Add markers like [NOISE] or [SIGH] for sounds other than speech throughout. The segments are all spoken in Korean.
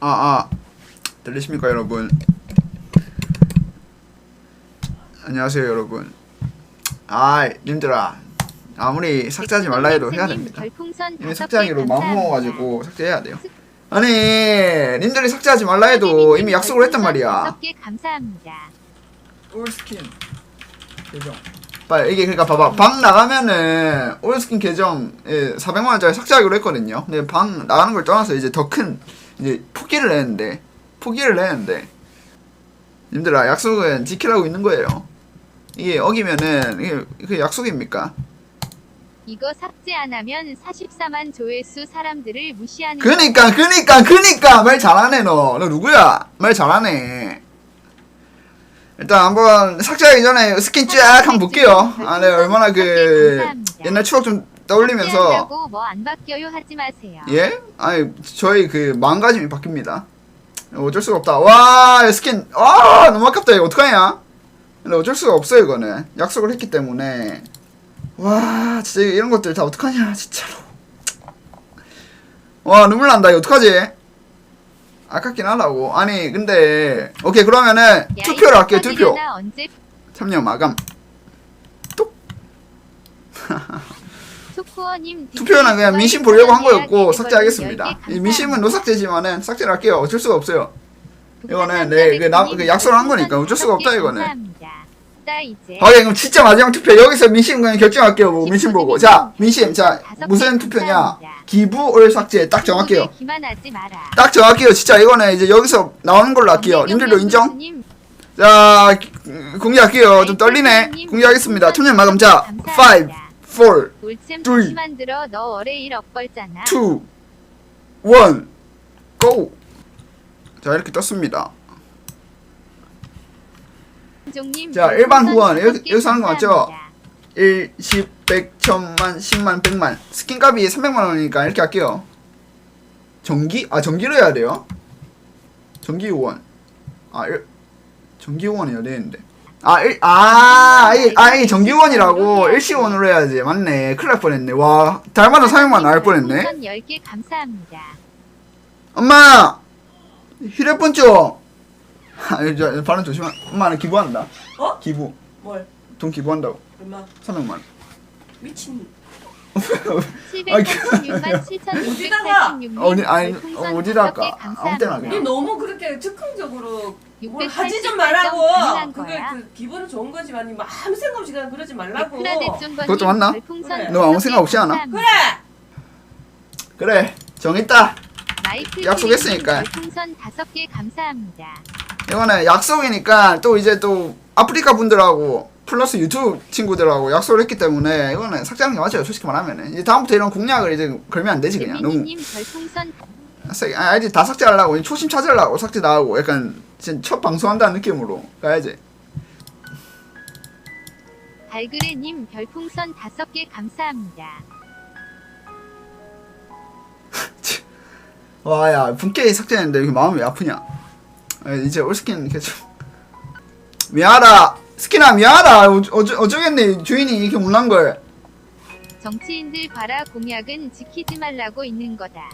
아, 아. 들리십니까, 여러분? 안녕하세요, 여러분. 아, 님들아. 아무리 삭제하지 말라 해도 해야 됩니다. 이미 삭제하기로 마음 먹어가지고 삭제해야 돼요. 아니, 님들이 삭제하지 말라 해도 이미 약속을 했단 말이야. 올스킨 계정. 빨리 이게 그러니까 봐봐 방 나가면은 올스킨 계정 예, 400만 원짜리 삭제하기로 했거든요. 근데 방 나가는 걸 떠나서 이제 더 큰 이제 포기를 했는데 포기를 했는데 님들아 약속은 지키라고 있는 거예요. 이게 어기면은 이게 그 약속입니까? 이거 삭제 안 하면 44만 조회수 사람들을 무시하는 그니까 그니까 그니까 말 잘하네 너. 너 누구야? 말 잘하네. 일단 한번 삭제하기 전에 스킨 쫙 한번 볼게요. 아, 네 얼마나 그 옛날 추억 좀 떠올리면서 뭐안 바뀌어요 하지 마세요. 예? 아니 저희 그 마음가짐이 바뀝니다. 어쩔 수가 없다. 와 스킨 와 너무 아깝다 이거 어떡하냐? 근데 어쩔 수가 없어요 이거는 약속을 했기 때문에 와 진짜 이런 것들 다 어떡하냐 진짜로. 와 눈물 난다 이거 어떡하지? 아깝긴 하다고. 아니 근데 오케이 그러면은 야, 투표를 이 할게요 투표. 참여 마감. 투코어님 투표는 그냥 민심 보려고 한 거였고 삭제하겠습니다. 이 민심은 노삭제지만은 삭제를 할게요. 어쩔 수가 없어요. 이거는 내그 나- 그 약속을 한 거니까 어쩔 수가 없다, 이거는. 나 이제 오케이 그럼 진짜 마지막 투표 여기서 민심 그냥 결정할게요. 뭐 민심 보고 자 민심 자 무슨 투표냐 기부 올 삭제 딱 정할게요. 딱 정할게요. 진짜 이거는 이제 여기서 나오는 걸로 할게요. 님들도 인정? 자 기- 공개할게요. 좀 떨리네. 공개하겠습니다. 청년 마감 자 5, 4, 올챔 둘, 다시 만들어 너 월에 1억 벌잖아. 2, 1, 고! 자 이렇게 떴습니다. 종님 자, 일반 후원. 여기- 개 여기서 하는 거 맞죠? 감사합니다. 1, 10, 100, 1000만, 10만, 100만. 스킨값이 300만 원이니까 이렇게 할게요. 전기? 아, 전기로 해야 돼요? 전기 후원. 아, 일, 전기 후원이야 되는데. 아, 일, 아, 이, 아, 이 전기 후원이라고 일시원으로 해야지. 맞네. 큰일 날 뻔했네. 와, 달마다 300만 나갈 뻔했네. 풍선 10개 감사합니다. 엄마! 휴대폰 좀! 아, 이제 발음 조심하. 엄마는 기부한다. 어? 기부. 뭘? 돈 기부한다고. 얼마? 300만 원. 미친. 아, 736만 7,686님 어디 아니 어, 어디다 할까? 아무 때나 니 그냥. 너무 그렇게 즉흥적으로 뭘680 하지 좀 말라고. 그게. 그 기분은 좋은 거지만 니 아무 생각 없이 그냥 그러지 말라고. 그것도 맞나? 그래. 너 아무 생각 없이 하나? 그래. 그래 정했다. 약속했으니까. 풍선 5개 감사합니다. 이거는 약속이니까 또 이제 또 아프리카 분들하고 플러스 유튜브 친구들하고 약속을 했기 때문에 이거는 삭제하는 게 맞아요. 솔직히 말하면은 이제 다음부터 이런 공약을 이제 걸면 안 되지 그냥 너무 별풍선 아, 아이디 다 삭제하려고 초심 찾으려고 삭제 나가고 약간 진짜 첫 방송한다는 느낌으로 가야지. 발그레님 별풍선 5개 감사합니다. 와야 분께 삭제했는데 이렇게 마음이 왜 아프냐? 아, 이제 올스킨 좀 미안하다 스킨아 미안하다 어, 어쩌, 어쩌겠네 주인이 이렇게 못난 걸 정치인들 봐라 공약은 지키지 말라고 있는 거다.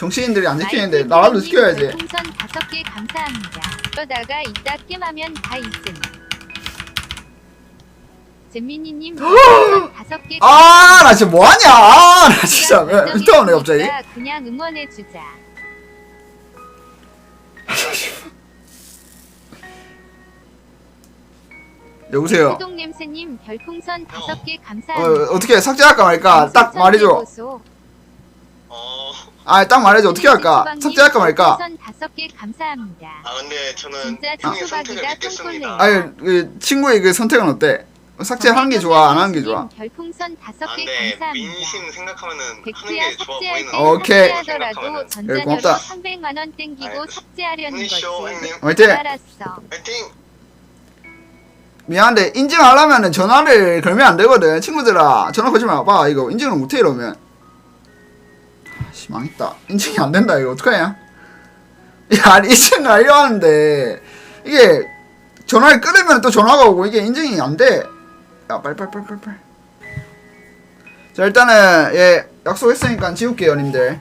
정치인들이 안 지키는데 나라도 지켜야지 별풍선 5개 감사합니다. 그러다가 이따 게임하면 다 있음. 재민이님 별풍선 5개 아나 진짜 뭐하냐 아 나 진짜 왜 이따 오네 갑자기 그냥 응원해 주자. [LAUGHS] 여보세요 수동 냄새님 별풍선 5개 어, 감사합니다. 어떻게 삭제할까 말까 딱 말해줘 보소. 어, 아딱 말해줘 어떻게 할까 삭제할까 말까 별풍선 5개 감사합니다. 아 근데 저는 진짜 형의 선택을 믿겠습니다. 아니 그 친구의 그 선택은 어때 삭제하는 게 좋아 안 하는 게 좋아 별풍선 아 5개 근데 감사합니다. 민심 생각하면은 하는 백수야 게 좋아 삭제할 보이는 때 오케이. 삭제하더라도 네, 전자녀로 고맙다. 300만 원 땡기고 아이고. 삭제하려는 거지. 형님 화이팅 알았어. 파이팅! 미안한데 인증하려면은 전화를 걸면 안 되거든 친구들아 전화 걸지 마봐 이거 인증을 못해 이러면 아 씨 망했다 인증이 안 된다 이거 어떡하냐 야 인증을 하려 하는데 이게 전화를 끊으면 또 전화가 오고 이게 인증이 빨리 빨리 빨리 빨리 자 일단은 예 약속했으니까 지울게요 님들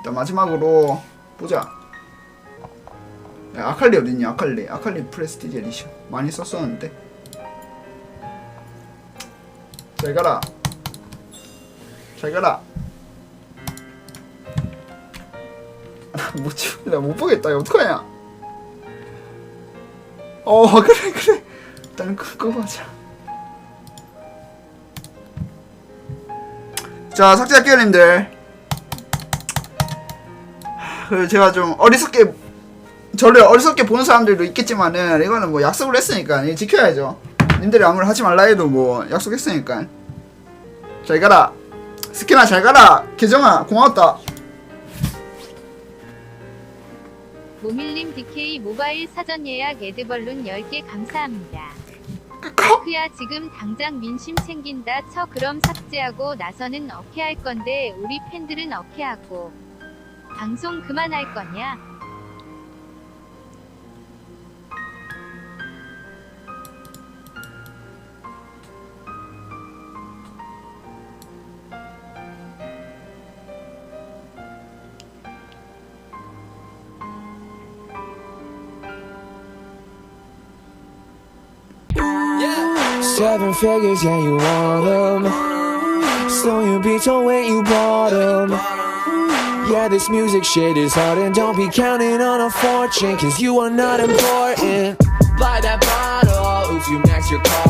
일단 마지막으로 보자. 야, 아칼리 어딨냐? 아칼리. 아칼리 프레스티지 에디션 많이 썼었는데. 잘 가라. 잘 가라. 못 찍, 나못 보겠다. 이거 어떡하냐? 어, [LAUGHS] 그래, 그래. 일단 끄고 가자. 자, 삭제할게요, 님들. 그 제가 좀 어리석게 저를 어리석게 보는 사람들도 있겠지만은 이거는 뭐 약속을 했으니까 지켜야죠. 님들이 아무리 하지 말라 해도 뭐 약속했으니까. 잘 가라. 스키나 잘 가라. 계정아 고맙다. 모밀님 DK 모바일 사전 예약 에드벌룬 10개 감사합니다. 크야 지금 당장 민심 생긴다 쳐 그럼 삭제하고 나서는 어케 할 건데 우리 팬들은 어케 하고 방송 그만할 거냐? Seven figures, yeah, you want them. So you be told when you bought them. Yeah, this music shit is hard, and don't be counting on a fortune, cause you are not important. Buy that bottle, oops, you max your card